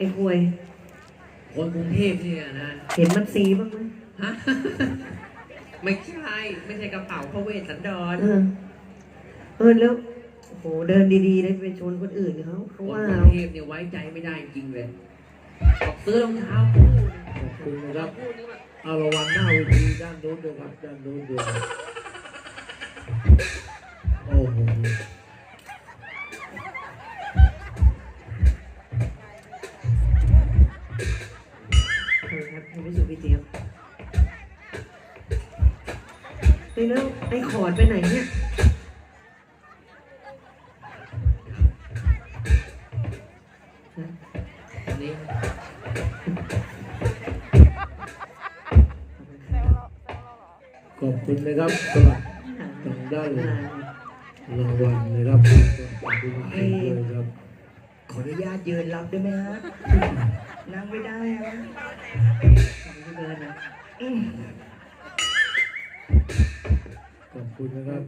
อ้ควย คนกรุงเทพเนี่ยนะเห็นมันซีบ้างไหมฮะ ไม่ใช่ไม่ใช่กระเป๋าพระเวสสันดรเออเออแล้วโอ้โหเดินดีๆได้ไปชนคนอื่นเขาคเขานว่ากรุเอางเทพเนี่ยไว้ใจไม่ได้จริงเลยบอกซื้อรองเท้าคู่หนึ่งขอบคุณนะครับคู่นึงอะเอาระวังหน้าเวทีด้านโน้นด้วยครับด้านโน้นด้วย อบคุณนะครับสำหรับทางด้านรางวัลนะครับขอบคุณให้ด้วยครับขออนุญาตยืนรับได้ไหมฮะนั่งไม่ได้ฮะเดินนะอืมขอบคุณนะครับ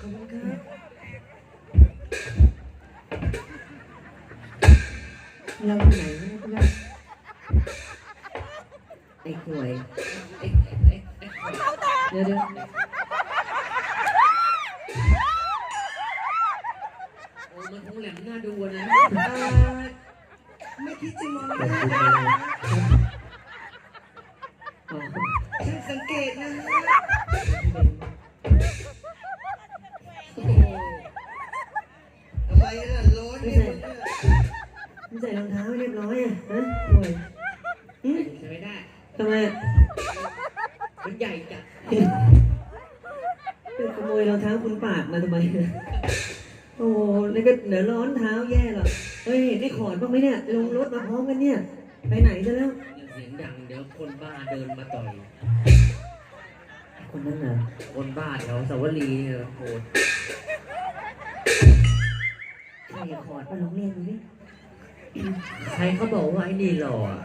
ขอบคุณครับเราไปไหนไม่รู้นะ ไอ้ควยเอ๊ะเอ๊ะเอ๊ะเอ๊ะเดี๋ยวเดี๋ยวโอ้มันคงแหลมหน้าดูอะนะเอ่อไม่คิดจะมองหน้าเลยนะอ๋อช่างสังเกตนะโอ้โหทำไมล่ะร้อนเนี่ยมึงเนี่ยไม่ใส่รองเท้าเรียบร้อยอะฮะควยหึใช้ไม่ได้ ทำไมอะมันใหญ่จัดไปขโมยรองเท้าคุณปากมาทำไม โอ้โหแล้วก็เดี๋ยวร้อนเท้าแย่หรอกเฮ้ยได้ขอดบ้างไหมเนี่ย ลงรถมาพร้อมกันเนี่ย ไปไหนซะแล้ว อย่าเสียงดังเดี๋ยวคนบ้าเดินมาต่อย คนนั้นเหรอคนบ้าแถวสาวรีเนี่ยโหดใครขอดมาลองเรียนดูดิ ใครเขาบอกว่าไอ้นี่หล่ออะ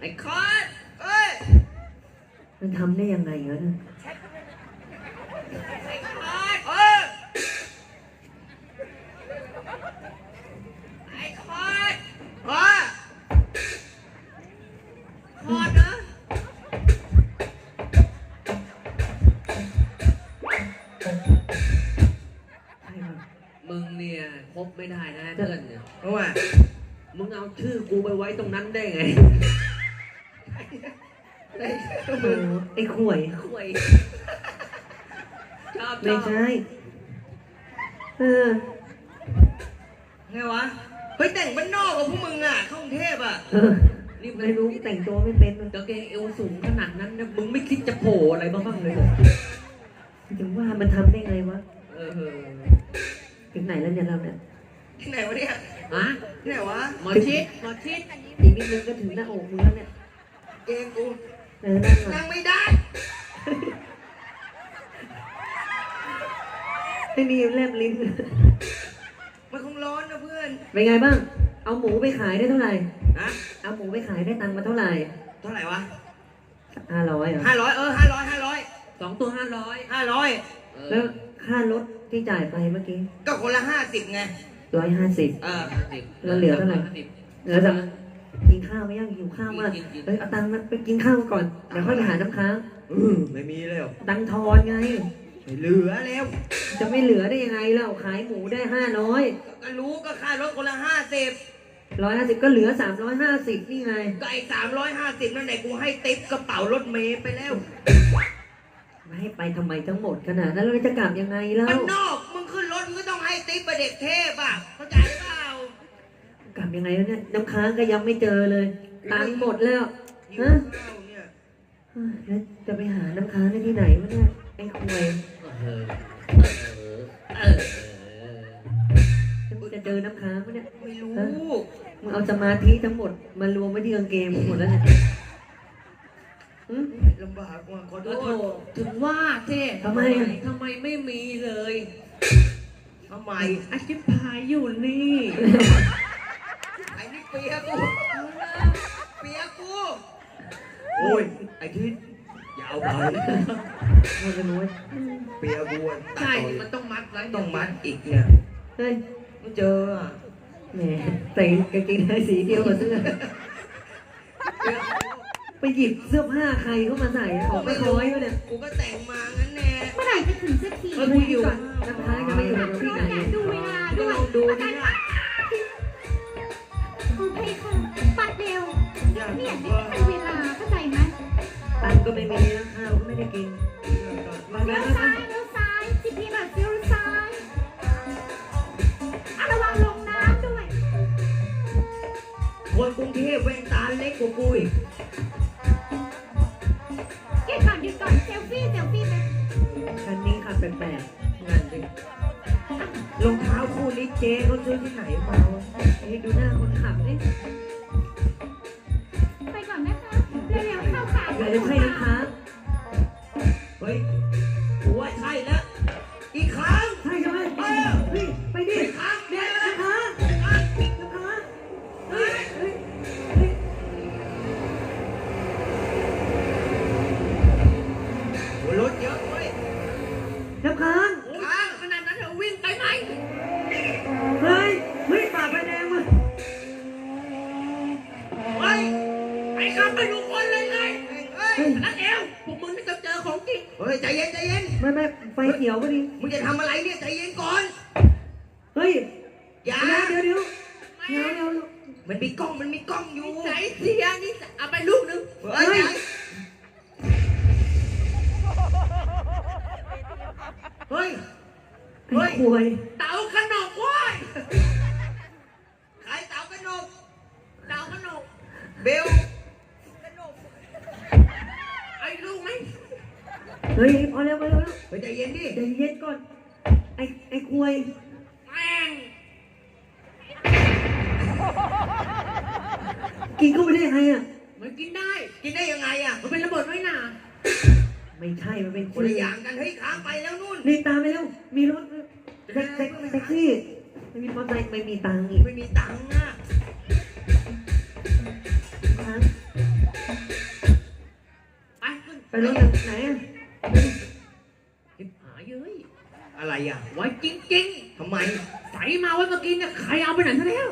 ไอ้คอนเอ้ยมันทำได้ยังไงวะเนี่ยไอ้คอนเอ้ยไอ้คอนเอ้ยคอนนะใครวะมึงเนี่ยคบไม่ได้นะเพื่อนเนี่ยเพราะว่ามึงเอาชื่อกูไปไว้ตรงนั้นได้ไง ไอ้ โอ้โหไอ้ข่วยคุยชอบชไม่อบใช่ เออ ไงวะ เฮ้ยแต่งบ้านนอกกับพวกมึงอะเข้ากรุงเทพอะ เออ นี่มันไม่รู้แต่งตัวไม่เป็นเลยกางเกงเอวสูงขนาดนั้นนะมึงไม่คิดจะโผล่อะไรบ้างบ้างเลยเหรอถึงว่ามันทำได้ไงวะ เออถึงไหนแล้วเนี่ยเราเนี่ย ที่ไหนวะเนี่ย ฮะที่ไหนวะหมอชิดหมอชิดอีกนิดนึงก็ถึงหน้าอกมึงแล้วเนี่ย เกงกู เออนั่งก่อนนั่งไม่ได้ไอ้นี่แลบลิ้น มันคงร้อนนะเพื่อน เป็นไงบ้าง เอาหมูไปขายได้เท่าไหร่ ฮะ เอาหมูไปขายได้ตังค์มาเท่าไหร่เท่าไหร่วะห้าร้อยเหรอห้าร้อยเออห้าร้อยห้าร้อยสองตัวห้าร้อยห้าร้อยเอแล้วอค่ารถที่จ่ายไปเมื่อกี้ ก็คนละห้าสิบไงร้อยห้าสิบเออห้าสิบแล้วเหลือเท่าไหร่ห้สิบเหลือแต่ กินข้าวไหมยังหิวข้าวมากกินกินเอ้ยเอาตังค์มาไปกินข้าวก่อนเดี๋ยวค่อยไปหาน้ำค้างอืมไม่มีแล้วตังค์ทอนไง ไม่เหลือแล้วจะไม่เหลือได้ยังไงเล่าขายหมูได้ห้าร้อยก็รู้ก็ค่ารถคนละห้าสิบร้อยห้าสิบก็เหลือสามร้อยห้าสิบนี่ไง ก็ไอ้สามร้อยห้าสิบนั่นไหนกูให้ติ๊บกระเป๋ารถเมย์ไปแล้ว ไม่ให้ไปทำไมทั้งหมดขนาดนั้นเราจะกลับยังไงเล่ามันนอกมึงขึ้นรถมึงก็ต้องให้ติ๊บไปเด็กเทพอะเข้าใจเปล่าก ลับยังไงแล้วเนี่ยน้ำค้างก็ยังไม่เจอเลยตังค์หมดแล้วหิวฮะข้าวเนี่ยเฮ้ยแล้วจะไปหาน้ำค้างได้ที่ไหนวะเนี่ยไอ้ควยเออเออเออจะเจอน้ำค้างวะเนี่ยไม่รู้มึงเอาสมาธิทั้งหมดมารวมไว้ที่กางเกงมึงหมดแล้วเนี่ยหึ ลำบากว่ะขอโทโอ้โหษถึงว่าเท่ทำไมอะ ทำไมไม่มีเลยทำไมอาชิพายอยู่นี่ไอ้นี่ เปียกูเปียกูโอ้ย ไอ้ทิศอย่าเอาไปมันจะรู้ว่าเปียกูอะตัดใช่ต่อมันต้องมัดไว้ต้องมัดอีกเนี่ยเฮ้ยไม่เจออะแหมใส่กางเกงในสีเดียวกับเสื้อ ไปหยิบเสื้อผ้าใครเข้ามาใส่ของไม่ร้อยวะเนี่ยกูก็แต่งมางั้นแน่เมื่อไหร่จะถึงสักทีเออกูอยู่น้ำท้ายกันไม่อยู่ในที่ไหนดูเวลาด้วยลองดูดิ ล่ะโอเคค่ะปัดเร็วอยากไม่อยากดูจะว่าให้เวลาเข้าใจไหมตังค์ก็ไม่มีแล้วข้าวก็ไม่ได้กินมาเลี้แล้ยววซ้ายเลี้ยวซ้ายสิพี่แบบเลี้ยวซ้ายอะระวังลงน้ำด้วย คนกรุงเทพแว่นตาเล็กกว่ากูอีกเก็บก่อนหยุดก่อนเซลฟี่เซลฟี่ไหมคันนี้ขับแปลกนั่นดิรองเท้าคู่นี้เจ๊เขาซื้อที่ไหนมาวะๆนี่ดู เข้าขาเดี๋ยวจะให้ ไอ้ควย อะไรอะ ไว้จริงทำไม ๆใส่มาไว้เมื่อกี้เนี่ยใครเอาไปไหนซะแล้ว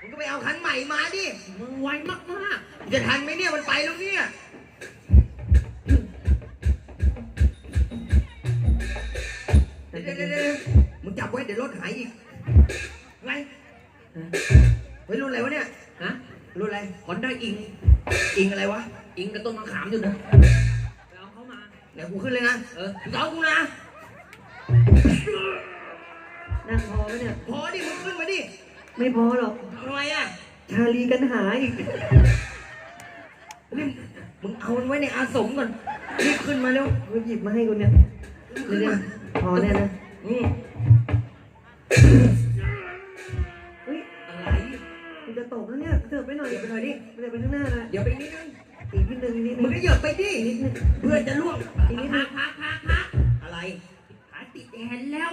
มึงก็ไปเอาคันใหม่มาดิ มึงไวมากจะทันไหมเนี่ยมันไปแล้วเนี่ย เดี๋ยวเดี๋ยวเดี๋ยวมึงจับไว้เดี๋ยวรถหายอีกไงเฮ้ยรุ่นอะไรวะเนี่ย ๆฮะรุ่นอะไรคอนได้อิง อิงอะไรวะ อิงกับต้นมะขามอยู่นะไปเอาเขามา เดี๋ยวกูขึ้นเลยนะ เออมึงเอากูนะ นั่งพอไหมเนี่ย พอดิมึงขึ้นมาดิไม่พอหรอก ทำไมอะชาลีกันหาอีก นี่มึงเอามันไว้ในอาสมก่อนรีบขึ้นมาเร็วเขาหยิบมาให้คุณเนี่ยขึ้นเดี๋ยวมาพอแน่นะ อืมเฮ้ยอะไรคุณจะตกแล้วเนี่ยเถิบไปหน่อยเดี๋ยวไปหน่อยดิเถิบไปข้างหน้าเลยเดี๋ยวไปนิดนึงอีกนิดนึงอีกนิดนึมึงงก็เหยียบไปดิอีกนิดนึงเพื่อนจะล่วงอีกนิดนึพังกพักพักพักอะไรขา ติดแอนแล้ว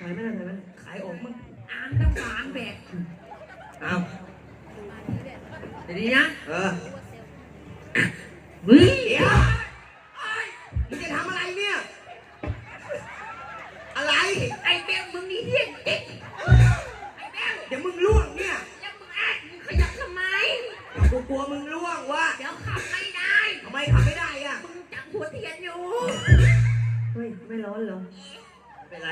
ถ่ายไม่ได้ถ่ายไม่ได้ขายออกมั้งอ่านน้ำฝางแบกเอาเดี๋ยวนี้นะ เออเฮ้ยเดี๋ยวเอ้ยมึงจะทำอะไรเนี่ย อะไร ไอ้แบงมึงนี่เฮี้ยเด็กไอ้แบงเดี๋ยวมึงล่วงเนี่ยยังมึงแอดมึงขยับทำไม กูกลัวมึงล่วงวะเดี๋ยวขับไม่ได้ ทำไมขับไม่ได้อะ มึงจับหัวเทียนอยู่เฮ้ยไม่ร้อนเหรอ ไม่เป็นไร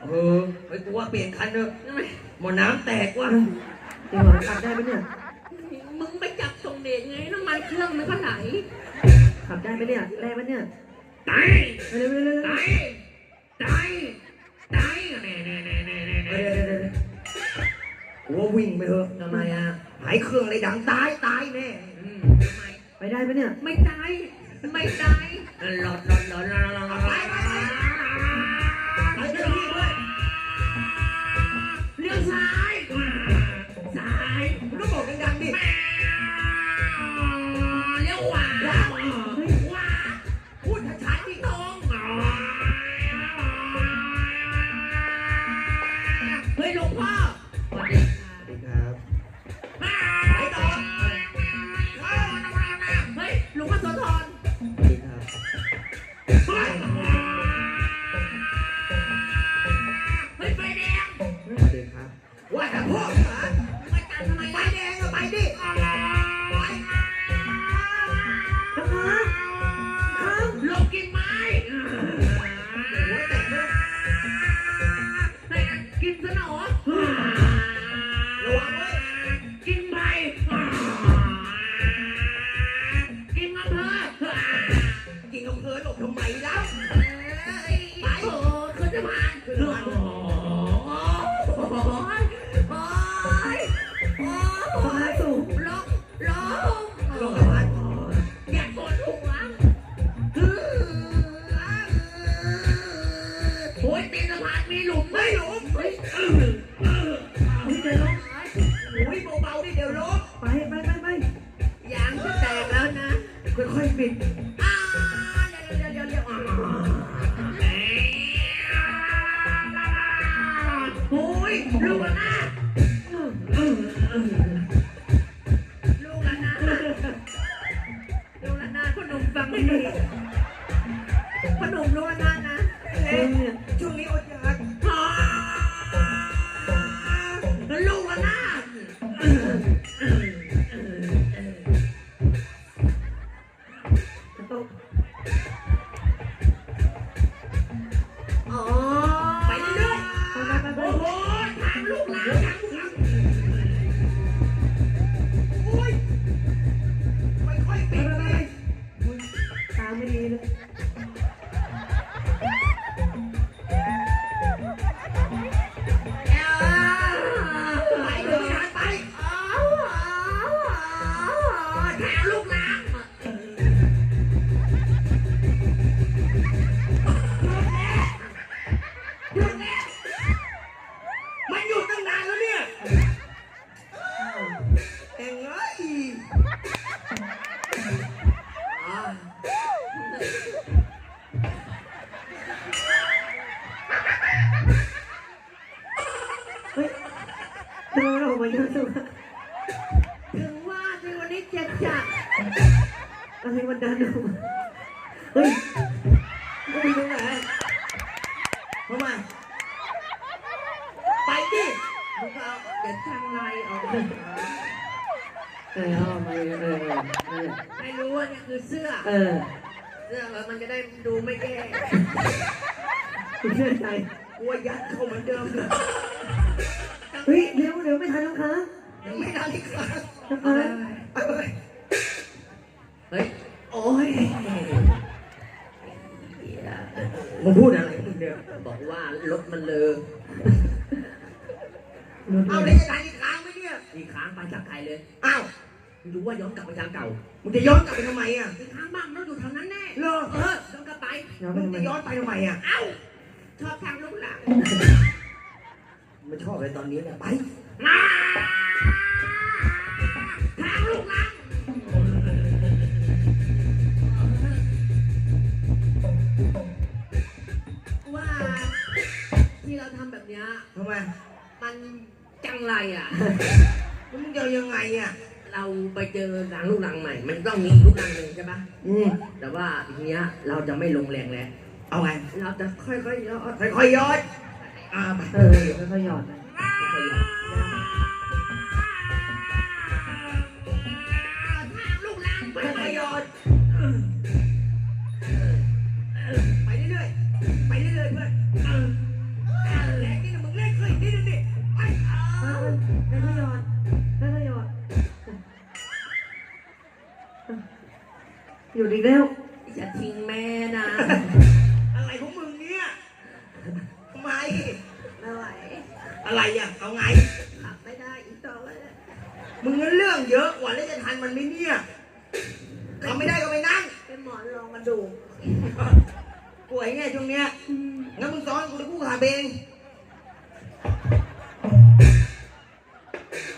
เออเฮ้ยกูว่าเปลี่ยนคันเถอะทำไมหมอน้ำแตกว่ะจริงเหรอขับได้ไหมเนี่ย มึงไปจับตรงเด็กไงน้ำมันเครื่องมันก็ไหลขับได้ไหมเนี่ยได้ไหมเนี่ยตายเร็วเร็วเร็วเร็วตายตายตายแน่แน่แน่แน่แน่เดี๋ยวเดี๋ยวเดี๋ยวเดี๋ยวกูว่าวิ่งไปเถอะทำไมอะหายเครื่องเลยดังตายตายแน่อืมทำไมไปได้ไหมเนี่ย ไม่ตาย ไม่ได้หลอดหลอดหลอดหลอดหลอดหลอดไปไปไปไป อเสื้อเออเสื้อแล้วมันจะได้ดูไม่แย่คุณเชื่อใจกลัวยัดเข้าเหมือนเดิมเลยเฮ้ยเร็วเร็วไม่ทันแล้วครับยังไม่ทันอีกครั้งนะครับเอาเลยเฮ้ย โอ้ยมึงพูดอะไรมึงเนี่ยบอกว่ารถมันเลอเอาเลยจะทันอีกครั้งไหมเนี่ยอีกครั้งไปจากไทยเลย อ้าวมึงรู้ว่าย้อนกลับไปทางเก่า มึงจะย้อนกลับไปทำไมอะ ไปมึงทำไมจะย้อนไปทำไมอะ เอ้าชอบทางลูกหลังมันชอบอะไรตอนนี้เนี่ยไปมาทางลูกหลังว่าที่เราทำแบบเนี้ยทำไมมันจังไรอะ แล้วมึงจะเอายังไงอะ เราไปเจอรังลูกรังใหม่ มันต้องมีลูกรังหนึ่งใช่ปะอืมแต่ว่าทีเนี้ยเราจะไม่ลงแรงแล้ว เอาไงเราจะค่อยๆย่อค่อยๆย้อนอ่าไปเออเดี๋ยวค่อยๆหยอดนะค่อยๆย่อทางลูกรังไปค่อยๆย่ย้ออนไปเรื่อยๆไปเรื่อยๆเพื่อนเออเออแรงนี่นะมึงเล่นเคยนิดนึงดิไปเอเอออค่อยๆหยอดค่อยๆหยอดหยุดอีกแล้วอย่าทิ้งแม่นะ อะไรของมึงเนี่ยทำไม ไม่ไหว อะไรอะเอาไง ขับไม่ได้อีกต่อไปแล้วมึงงั้นเรื่องเยอะกว่าแล้วจะทันมันไหมเนี่ยทำไม่ได้ก็ไปนั่งเป็นหมอนรองกระดูกป่วยไงช่วงเนี้ยงั้นมึงสอนกูจะกูขาเบง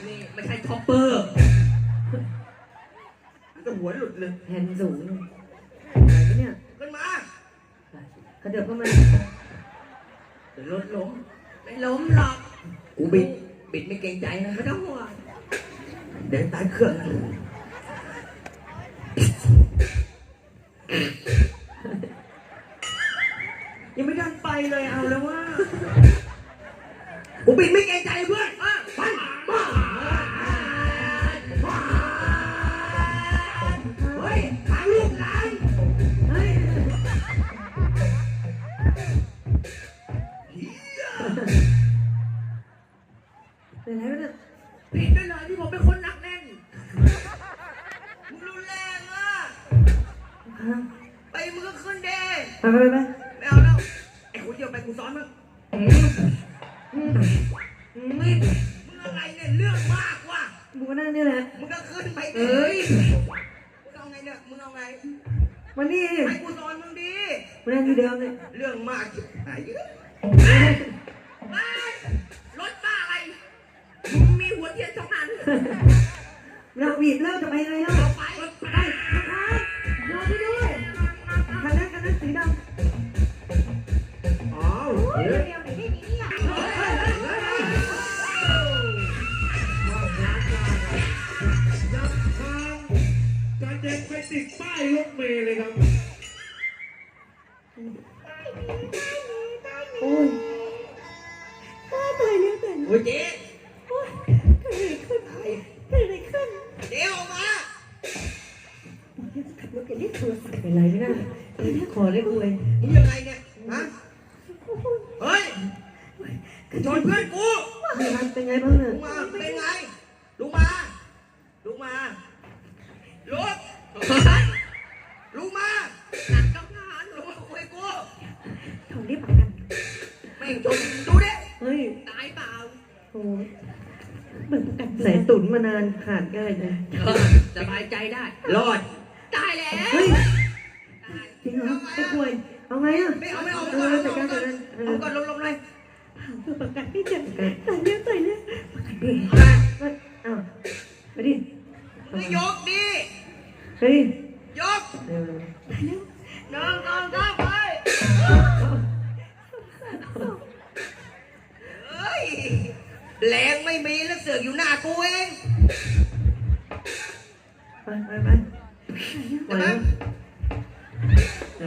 นี่ไม่ใช่ท็อปเปอร์จะหัวหลุดเลยแผ่นสูงเลยไหนวะเนี่ยขึ้นมากระเดือบเข้ามา เดี๋ยวรถล้ม ไม่ล้มหรอก กูบิดบิดไม่เกรงใจนะไม่ต้องห่วงเดี๋ยวตายเครื่องยังไม่ทันไปเลยเอาแล้วว่ากูบิดไม่เกรงใจเพื่อนอะ เราบีบเลิกจะไปไงแล้วเอาไปไปเดี๋ยวดิ มาลุกลุงมาหนักกับทหารลุงมาคุยกูโทรเรียกประกันแม่งชนดูดิเฮ้ยตายเปล่าโอ้ยเบิกประกันใส่ตุ๋นมานานขาดง่ายเลยสบายใจได้ รอด ตายแล้วเฮ้ยจริงเหรอไอ้กล้วยเอาไงอะไม่เอาไม่เอาเออจัดการจัดการเอเอาอก่อนลงลง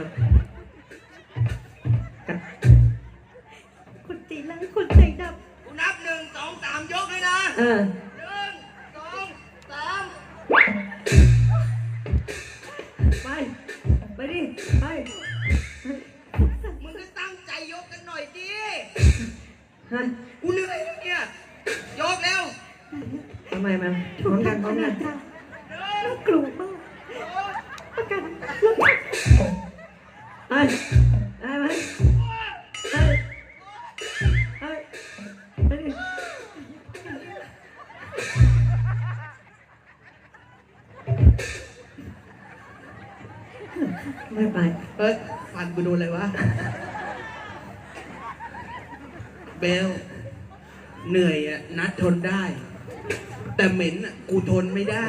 เดี๋ยวกัดคนใจร้ายคนใจดกูนับหนึ่งสองสามยกเลยนะ เออ เบลเหนื่อยอะนัดทนได้ แต่เหม็นอะกูทนไม่ได้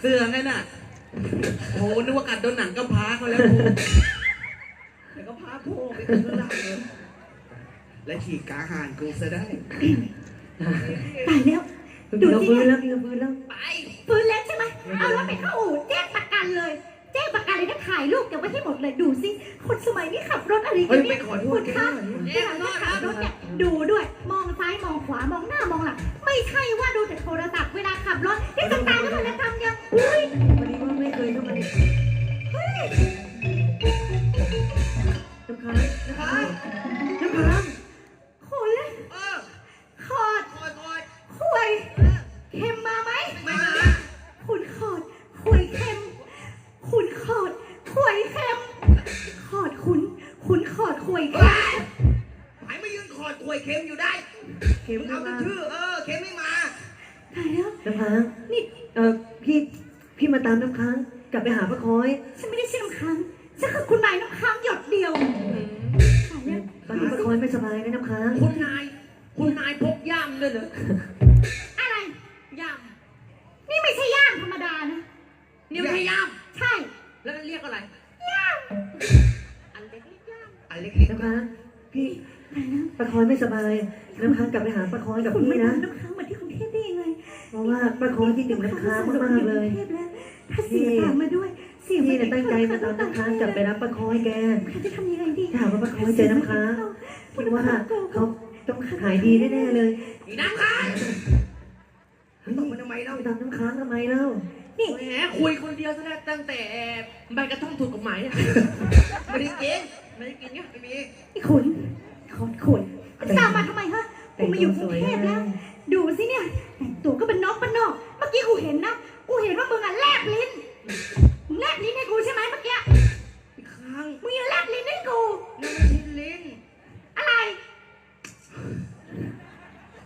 เสื้อนั่นน่ะโอ้นึกว่ากัดโดนหนังก็พร้าเขาแล้วกูแต่ก็พร้าโผล่ไปข้างล่างเลยและฉีกกาหานกูซะได้ ตายแล้ว ดูเราฟื้นแล้วเราฟื้นแล้วไปฟื้นแล้วใช่ไหมเอารถไปเข้าอู่แจ้งประกันเลยแจ้งประกั นเลยนะถ่ายรูปเก็บไว้ให้หมดเลยดูสิคนสมัยนี้ขับรถอะไรเฮ้กัยนไปเนี่ยขอโทคุษณแกคะหน่อยเวลาจะขับรถเนี่ยดูด้วย มองซ้ายมองขวามองหน้ามองหลังไม่ใช่ว่าดูแต่โทรศัพท์เวลาขับรถที่จะตายแล้วมันจะทำยังอุ้ยพอดีว่าไม่เคยเข้ามาเฮ้ยน้ำค้างน้ำค้า ค้างมากๆเลยกรุงทพแล้วถ้าเสียตามมาด้วย เสียพี่เนี่ยตั้งใจมาตามน้ำค้างกลับไปรับป้าคอยแกจะทำยังไงดีถ้าหากว่าป้าคอยเจอน้ำค้างคิดว่าเขาต้องหายดีแน่ๆเลยอีน้ำค้างต้องมาทำไมเล่าตามน้ำค้างทำไมเล่านี่แหมคุยคนเดียวซะแล้วตั้งแต่ใบกระท่อมถูกกฎหมายเนี่ยไม่ได้กินไม่ได้กินเนี่ยไม่มีไอ้ขุนขอดขุนตามมาทำไมฮะกูมาอยู่กรุงเทพแล้ว ดูสิเนี่ยแต่งตัวก็เป็นนอกเป็นนอก เมื่อกี้กูเห็นนะ กูเห็นว่ามึงอะแลบลิ้น มึงแลบลิ้นให้กูใช่ไหมเมื่อกี้ อีกครั้งมึงยังแลบลิ้นให้กู นั่นไม่ใช่ลิ้นอะไร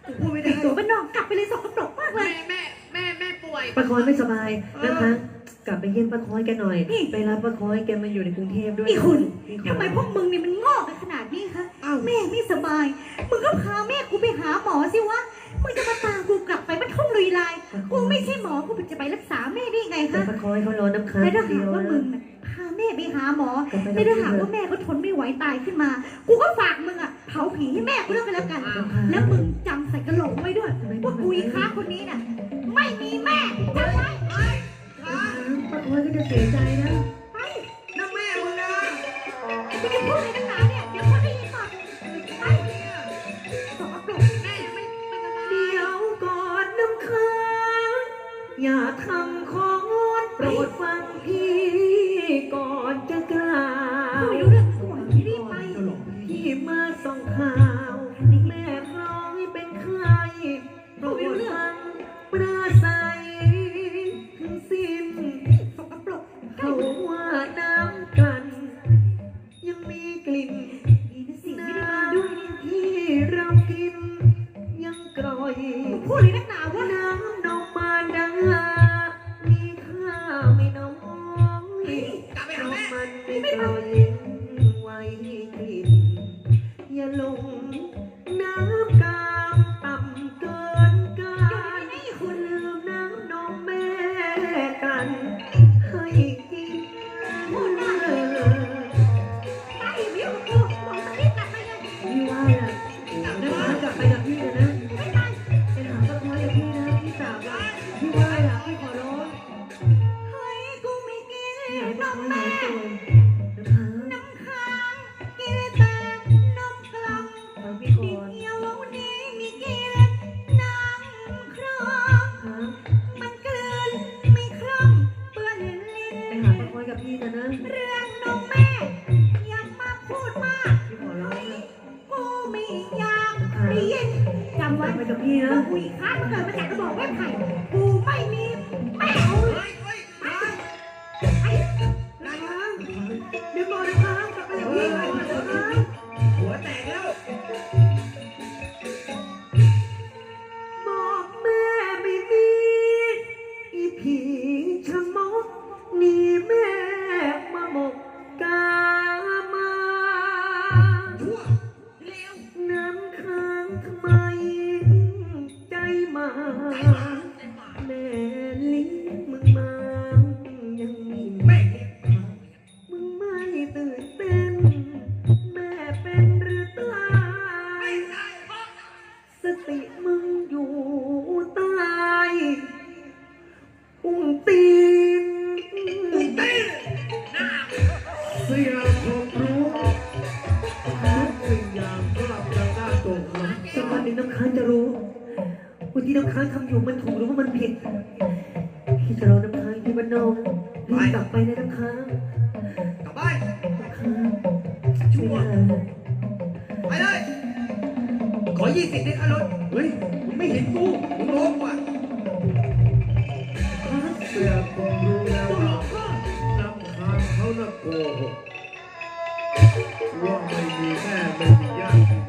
กูพูดไม่ได้แต่งตัวเป็นนอกกลับไปเลยสกปรกมากเลแม่ย แม่แม่แม่ป่วยป้าคอยไม่สบายน้ำค้าง กลับไปเยี่ยมป้าคอยแกหน่อยไปรับป้าคอยแกมาอยู่ในกรุงเทพด้วยนี่คุณทำไมพวกมึงเนี่ยมันงอกขนาดนี้คะแม่ไม่สบาย มึงก็พาแม่กูไปหาหมอสิวะ มึงจะมาตามกูกลับไปมันท่องลุยลาย กูไม่ใช่หมอ กูจะไปรักษาแม่ได้ยังไงคะป้าคอยเขารอน้ำค้างไล้วด้าหาว่ามึงพาแม่ไปหาหมอ กลับไปไม่ได้หาว่าแม่ก็ทนไม่ไหวตายขึ้นมา กูก็ฝากมึงอะเผาผีให้แม่กูแล้วกไปแล้วกัน แล้วมึงจำใส่กระโหลกไว้ด้วยว่ากูอีค้าคนนี้น่ะ ไม่มีแม่จำไว้ อ้วนก็จะเสียใจนะไปนั่นแม่มึงนะจะไปพูดอะไรกันหนาเนี่ย เดี๋ยวคนได้ยินหมดไปสกปรกแม่ยังไม่ไายเดี๋ยวกอนน้ำค้างอย่าทำของโปรดฟัง ขอยี่สิบดิอรมณ์เฮ้ยไม่เห็นกูมึงร้องว่ะเสือผมรู้แล้วว่าลำคาญเขานะโกหกว่าไม่มีแม่ไม่มีญาติ